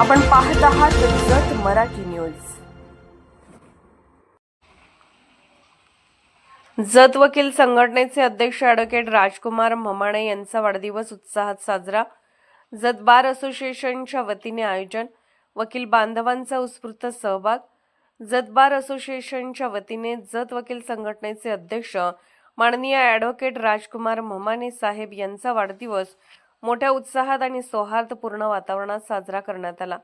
आपण पाहत आहात जत मराठी न्यूज. जत वकील संघटनेचे अध्यक्ष अॅडव्होकेट राजकुमार ममाणे यांचा वाढदिवस उत्साहात साजरा. जत बार असोसिएशनच्या वतीने आयोजन. वकील बांधवांचा उत्स्फूर्त सहभाग. जत बार असोसिएशनच्या वतीने जत वकील संघटनेचे अध्यक्ष माननीय ॲडव्होकेट राजकुमार ममाने साहेब यांचा वाढदिवस मोठ्या उत्साहात आणि सौहार्दपूर्ण वातावरणात साजरा करण्यात आला.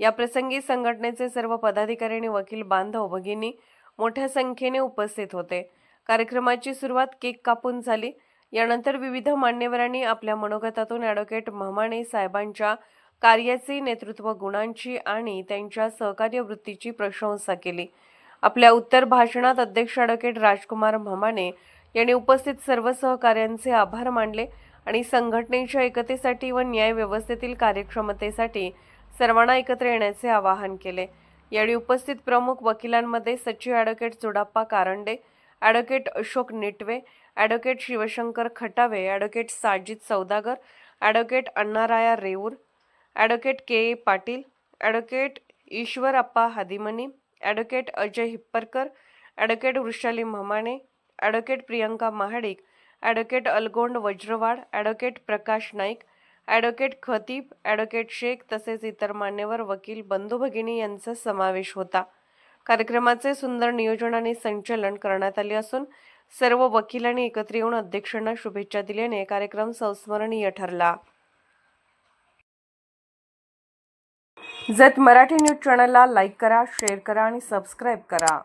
या प्रसंगी संघटनेचे सर्व पदाधिकारी आणि वकील बांधव भगिनी मोठ्या संख्येने उपस्थित होते. कार्यक्रमाची सुरुवात केक कापून झाली. यानंतर विविध मान्यवरांनी आपल्या मनोगतातून ॲडव्होकेट महमाने साहेबांच्या कार्याचे नेतृत्व गुणांची आणि त्यांच्या सहकार्य वृत्तीची प्रशंसा केली. आपल्या उत्तर भाषणात अध्यक्ष ॲडव्होकेट राजकुमार महमाने यांनी उपस्थित सर्व सहकाऱ्यांचे आभार मानले. आणि संघटनेच्या एकतेसाठी व न्याय व्यवस्थेतील कार्यक्षमतेसाठी सर्वांना एकत्र येण्याचे आवाहन केले. यावेळी उपस्थित प्रमुख वकिलांमध्ये सचिव advocate Chudappa Karande advocate Ashok Nitwe advocate Shivshankar Khatave advocate Sajid Saudagar advocate Annaraya Reur advocate K A Patil advocate Ishwarappa Hadimani advocate Ajay Hipparkar advocate Vrushali Mhamane advocate Priyanka Mahadik advocate Algond Vajrawad advocate Prakash Naik advocate Khatib advocate Shaikh तसेच इतर मान्यवर वकील बंधू भगिनी यांचा समावेश होता. कार्यक्रमाचे सुंदर नियोजन आणि संचलन करण्यात आले असून सर्व वकिलांनी एकत्र येऊन अध्यक्षांना शुभेच्छा दिल्याने कार्यक्रम संस्मरणीय ठरला. जत मराठी न्यूज चॅनलला लाईक करा शेअर करा आणि सबस्क्राईब करा.